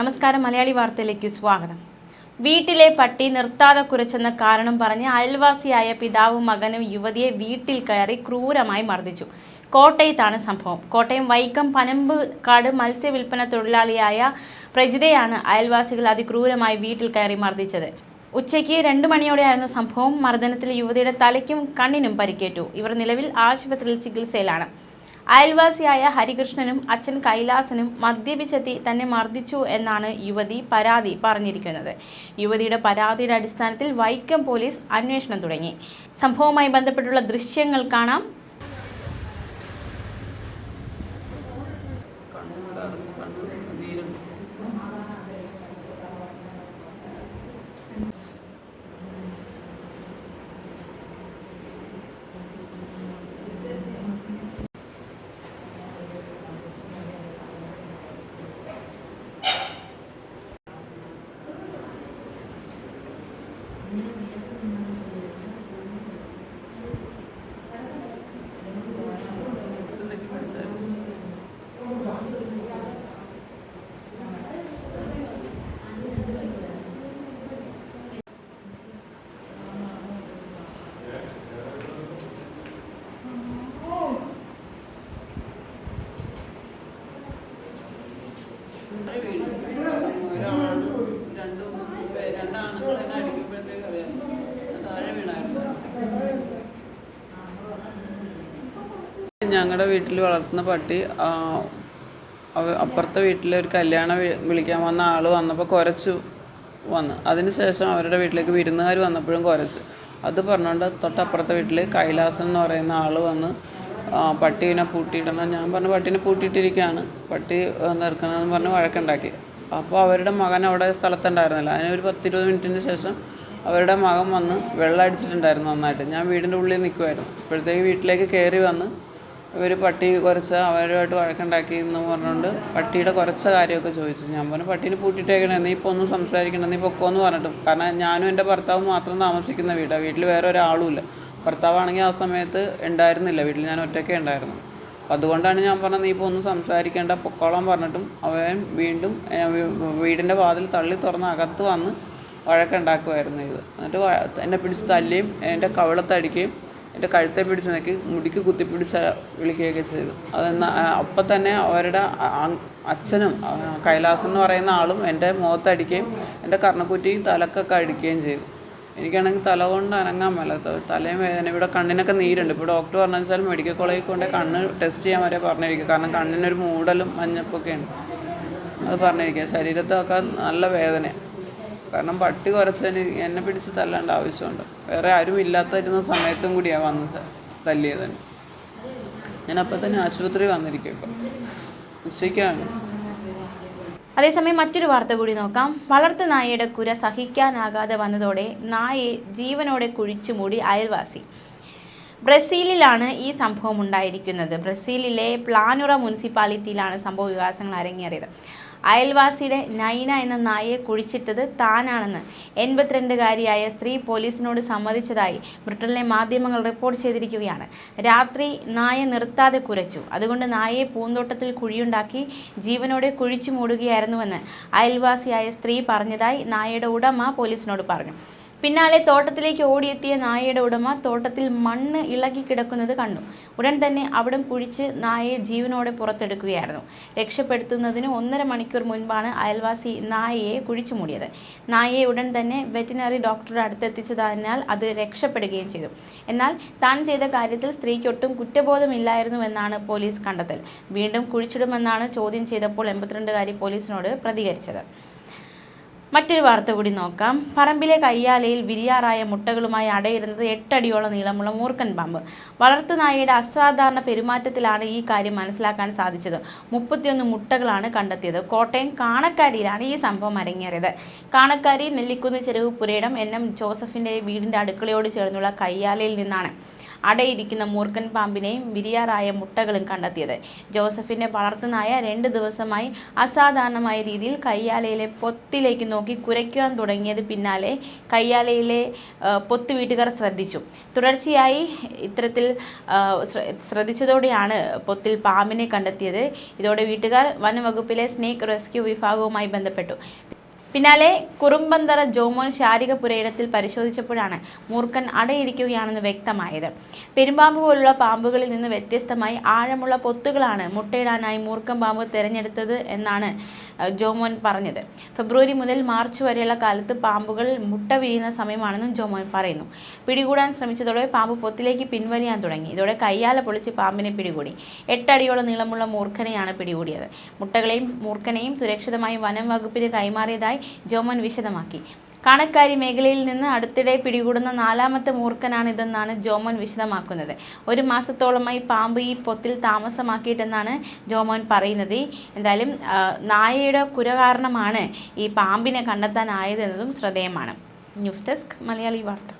നമസ്കാരം മലയാളി വാർത്തയിലേക്ക് സ്വാഗതം. വീട്ടിലെ പട്ടി നിർത്താതെ കുരച്ചെന്ന കാരണം പറഞ്ഞ് അയൽവാസിയായ പിതാവും മകനും യുവതിയെ വീട്ടിൽ കയറി ക്രൂരമായി മർദ്ദിച്ചു. കോട്ടയത്താണ് സംഭവം. കോട്ടയം വൈക്കം പനമ്പുകാട് മത്സ്യ വിൽപ്പന തൊഴിലാളിയായ പ്രജിതയാണ് അയൽവാസികൾ അതിക്രൂരമായി വീട്ടിൽ കയറി മർദ്ദിച്ചത്. ഉച്ചയ്ക്ക് രണ്ടു മണിയോടെയായിരുന്നു സംഭവം. മർദ്ദനത്തിൽ യുവതിയുടെ തലയ്ക്കും കണ്ണിനും പരിക്കേറ്റു. ഇവർ നിലവിൽ ആശുപത്രിയിൽ ചികിത്സയിലാണ്. അയൽവാസിയായ ഹരികൃഷ്ണനും അച്ഛൻ കൈലാസനും മദ്യപിച്ചെത്തി തന്നെ മർദ്ദിച്ചു എന്നാണ് യുവതി പരാതി പറഞ്ഞിരിക്കുന്നത്. യുവതിയുടെ പരാതിയുടെ അടിസ്ഥാനത്തിൽ വൈക്കം പോലീസ് അന്വേഷണം തുടങ്ങി. സംഭവവുമായി ബന്ധപ്പെട്ടുള്ള ദൃശ്യങ്ങൾ കാണാം. ഞങ്ങളുടെ വീട്ടിൽ വളർത്തുന്ന പട്ടി അപ്പുറത്തെ വീട്ടിലെ ഒരു കല്യാണം വിളിക്കാൻ വന്ന ആൾ വന്നപ്പോൾ കുരച്ചു വന്ന്. അതിനുശേഷം അവരുടെ വീട്ടിലേക്ക് വിരുന്നുകാർ വന്നപ്പോഴും കുരച്ചു. അത് പറഞ്ഞുകൊണ്ട് തൊട്ടപ്പുറത്തെ വീട്ടിൽ കൈലാസൻ എന്ന് പറയുന്ന ആൾ വന്ന് പട്ടീനെ പൂട്ടിയിടണം ഞാൻ പറഞ്ഞു പട്ടീനെ പൂട്ടിയിട്ടിരിക്കുകയാണ് പട്ടി നിർക്കണമെന്ന് പറഞ്ഞ് വഴക്കുണ്ടാക്കി. അപ്പോൾ അവരുടെ മകൻ അവിടെ സ്ഥലത്തുണ്ടായിരുന്നില്ല. അതിന് ഒരു പത്തിരുപത് മിനിറ്റിന് ശേഷം അവരുടെ മകൻ വന്ന് വെള്ളം അടിച്ചിട്ടുണ്ടായിരുന്നു നന്നായിട്ട്. ഞാൻ വീടിന്റെ ഉള്ളിൽ നിൽക്കുമായിരുന്നു അപ്പോഴത്തേക്ക് വീട്ടിലേക്ക് കയറി വന്ന് ഇവർ പട്ടി കുറച്ച അവരുമായിട്ട് വഴക്കുണ്ടാക്കി എന്ന് പറഞ്ഞുകൊണ്ട് പട്ടിയുടെ കുറച്ച കാര്യമൊക്കെ ചോദിച്ചു. ഞാൻ പറഞ്ഞു പട്ടീനെ പൂട്ടിയിട്ടേക്കണേ നീ ഇപ്പോൾ ഒന്നും സംസാരിക്കണം നീ പൊക്കോന്ന് പറഞ്ഞിട്ടും. കാരണം ഞാനും എന്റെ ഭർത്താവും മാത്രം താമസിക്കുന്ന വീടാണ് വീട്ടിൽ വേറെ ഒരാളുമില്ല ഭർത്താവാണെങ്കിൽ ആ സമയത്ത് ഉണ്ടായിരുന്നില്ല വീട്ടിൽ ഞാൻ ഒറ്റയ്ക്കേ ഉണ്ടായിരുന്നു. അപ്പം അതുകൊണ്ടാണ് ഞാൻ പറഞ്ഞത് നീ ഇപ്പോൾ ഒന്നും സംസാരിക്കേണ്ട പൊക്കോളം പറഞ്ഞിട്ടും അവൻ വീണ്ടും വീടിന്റെ വാതിൽ തള്ളി തുറന്ന് അകത്ത് വന്ന് വഴക്കുണ്ടാക്കുമായിരുന്നു ഇത്. എന്നിട്ട് എന്നെ പിടിച്ച് തല്ലിയും എന്റെ കവിളത്തടിക്കുകയും എന്റെ കഴുത്തെ പിടിച്ച് നിൽക്കി മുടിക്ക് കുത്തിപ്പിടിച്ച് വിളിക്കുകയൊക്കെ ചെയ്തു. അതെന്നാ അപ്പം തന്നെ അവരുടെ അച്ഛനും കൈലാസം എന്ന് പറയുന്ന ആളും എന്റെ മുഖത്തടിക്കുകയും എന്റെ കർണക്കുറ്റിയും തലക്കൊക്കെ അടിക്കുകയും ചെയ്തു. എനിക്കാണെങ്കിൽ തല കൊണ്ട് അനങ്ങാൻ മേലാത്ത തലയും വേദന ഇവിടെ കണ്ണിനൊക്കെ നീരുണ്ട്. ഇപ്പോൾ ഡോക്ടർ പറഞ്ഞു വെച്ചാൽ മെഡിക്കൽ കോളേജിൽ കൊണ്ട് കണ്ണ് ടെസ്റ്റ് ചെയ്യാൻ വരെ പറഞ്ഞിരിക്കുക കാരണം കണ്ണിനൊരു മൂടലും മഞ്ഞപ്പൊക്കെ ഉണ്ട് അത് പറഞ്ഞിരിക്കുക. ശരീരത്തൊക്കെ നല്ല വേദനയാണ്. കാരണം പട്ടി കുറച്ചതിന് എന്നെ പിടിച്ച് തല്ലേണ്ട ആവശ്യമുണ്ട്. വേറെ ആരും ഇല്ലാത്തിരുന്ന സമയത്തും കൂടിയാണ് വന്ന് തല്ലിയത്. തന്നെ ഞാൻ അപ്പം തന്നെ ആശുപത്രി വന്നിരിക്കും ഇപ്പം. ഉച്ചയ്ക്കാണ്. അതേസമയം മറ്റൊരു വാർത്ത കൂടി നോക്കാം. വളർത്തു നായയുടെ കുര സഹിക്കാനാകാതെ വന്നതോടെ നായയെ ജീവനോടെ കുഴിച്ചു മൂടി അയൽവാസി. ബ്രസീലിലാണ് ഈ സംഭവം ഉണ്ടായിരിക്കുന്നത്. ബ്രസീലിലെ പ്ലാനുറ മുനിസിപ്പാലിറ്റിയിലാണ് സംഭവ വികാസങ്ങൾ അരങ്ങേറിയത്. അയൽവാസിയുടെ നൈന എന്ന നായയെ കുഴിച്ചിട്ടത് താനാണെന്ന് എൺപത്തിരണ്ടുകാരിയായ സ്ത്രീ പോലീസിനോട് സമ്മതിച്ചതായി ബ്രിട്ടനിലെ മാധ്യമങ്ങൾ റിപ്പോർട്ട് ചെയ്തിരിക്കുകയാണ്. രാത്രി നായ നിർത്താതെ കുരച്ചു. അതുകൊണ്ട് നായയെ പൂന്തോട്ടത്തിൽ കുഴിയുണ്ടാക്കി ജീവനോടെ കുഴിച്ചു മൂടുകയായിരുന്നുവെന്ന് അയൽവാസിയായ സ്ത്രീ പറഞ്ഞതായി നായയുടെ ഉടമ പോലീസിനോട് പറഞ്ഞു. പിന്നാലെ തോട്ടത്തിലേക്ക് ഓടിയെത്തിയ നായയുടെ ഉടമ തോട്ടത്തിൽ മണ്ണ് ഇളകി കിടക്കുന്നത് കണ്ടു. ഉടൻ തന്നെ അവിടം കുഴിച്ച് നായയെ ജീവനോടെ പുറത്തെടുക്കുകയായിരുന്നു. രക്ഷപ്പെടുത്തുന്നതിന് ഒന്നര മണിക്കൂർ മുൻപാണ് അയൽവാസി നായയെ കുഴിച്ചു മൂടിയത്. നായയെ ഉടൻ തന്നെ വെറ്റിനറി ഡോക്ടറുടെ അടുത്തെത്തിച്ചതിനാൽ അത് രക്ഷപ്പെടുകയും ചെയ്തു. എന്നാൽ താൻ ചെയ്ത കാര്യത്തിൽ സ്ത്രീക്കൊട്ടും കുറ്റബോധമില്ലായിരുന്നുവെന്നാണ് പോലീസ് കണ്ടെത്തൽ. വീണ്ടും കുഴിച്ചിടുമെന്നാണ് ചോദ്യം ചെയ്തപ്പോൾ എൺപത്തിരണ്ടുകാരി പോലീസിനോട് പ്രതികരിച്ചത്. മറ്റൊരു വാർത്ത കൂടി നോക്കാം. പറമ്പിലെ കയ്യാലയിൽ വിരിയാറായ മുട്ടകളുമായി അടയിരുന്നത് എട്ടടിയോളം നീളമുള്ള മൂർക്കൻ പാമ്പ്. വളർത്തുനായയുടെ അസാധാരണ പെരുമാറ്റത്തിലാണ് ഈ കാര്യം മനസ്സിലാക്കാൻ സാധിച്ചത്. മുപ്പത്തിയൊന്ന് മുട്ടകളാണ് കണ്ടെത്തിയത്. കോട്ടയം കാണക്കാരിയിലാണ് ഈ സംഭവം അരങ്ങേറിയത്. കാണക്കാരി നെല്ലിക്കുന്ന് ചെരുവ് പുരയിടം എൻ. എം. ജോസഫിന്റെ വീടിന്റെ അടുക്കളയോട് ചേർന്നുള്ള കയ്യാലയിൽ നിന്നാണ്. അടയിരിക്കുന്ന മൂർഖൻ പാമ്പിനെയും വിരിയാറായ മുട്ടകളും കണ്ടെത്തിയത്. ജോസഫിന്റെ വളർത്തുനായ രണ്ട് ദിവസമായി അസാധാരണമായ രീതിയിൽ കയ്യാലയിലെ പൊത്തിലേക്ക് നോക്കി കുരയ്ക്കുവാൻ തുടങ്ങിയത് പിന്നാലെ കയ്യാലയിലെ പൊത്തു വീട്ടുകാർ ശ്രദ്ധിച്ചു. തുടർച്ചയായി ഇത്തരത്തിൽ ശ്രദ്ധിച്ചതോടെയാണ് പൊത്തിൽ പാമ്പിനെ കണ്ടെത്തിയത്. ഇതോടെ വീട്ടുകാർ വനവകുപ്പിലെ സ്നേക്ക് റെസ്ക്യൂ വിഭാഗവുമായി ബന്ധപ്പെട്ടു. പിന്നാലെ കുറുമ്പന്തറ ജോമോൻ ശാരികപുരയിടത്തിൽ പരിശോധിച്ചപ്പോഴാണ് മൂർഖൻ അടയിരിക്കുകയാണെന്ന് വ്യക്തമായത്. പെരുമ്പാമ്പ് പോലുള്ള പാമ്പുകളിൽ നിന്ന് വ്യത്യസ്തമായി ആഴമുള്ള പൊത്തുകളാണ് മുട്ടയിടാനായി മൂർഖൻ പാമ്പ് തിരഞ്ഞെടുത്തത് എന്നാണ് ജോമോൻ പറഞ്ഞത്. ഫെബ്രുവരി മുതൽ മാർച്ച് വരെയുള്ള കാലത്ത് പാമ്പുകൾ മുട്ട വിരിയുന്ന സമയമാണെന്നും ജോമോൻ പറയുന്നു. പിടികൂടാൻ ശ്രമിച്ചതോടെ പാമ്പ് പൊത്തിലേക്ക് പിൻവലിയാൻ തുടങ്ങി. ഇതോടെ കയ്യാല പൊളിച്ച് പാമ്പിനെ പിടികൂടി. എട്ടടിയോളം നീളമുള്ള മൂർഖനെയാണ് പിടികൂടിയത്. മുട്ടകളെയും മൂർഖനെയും സുരക്ഷിതമായി വനം വകുപ്പിന് കൈമാറിയതായി ജോമോൻ വിശദമാക്കി. കാണക്കാരി മേഖലയിൽ നിന്ന് അടുത്തിടെ പിടികൂടുന്ന നാലാമത്തെ മൂർഖനാണിതെന്നാണ് ജോമോൻ വിശദമാക്കുന്നത്. ഒരു മാസത്തോളമായി പാമ്പ് ഈ പൊത്തിൽ താമസമാക്കിയിട്ടെന്നാണ് ജോമോൻ പറയുന്നത്. എന്തായാലും നായയുടെ കുര കാരണമാണ് ഈ പാമ്പിനെ കണ്ടെത്താനായതെന്നതും ശ്രദ്ധേയമാണ്. ന്യൂസ് ഡെസ്ക് മലയാളി വാർത്ത.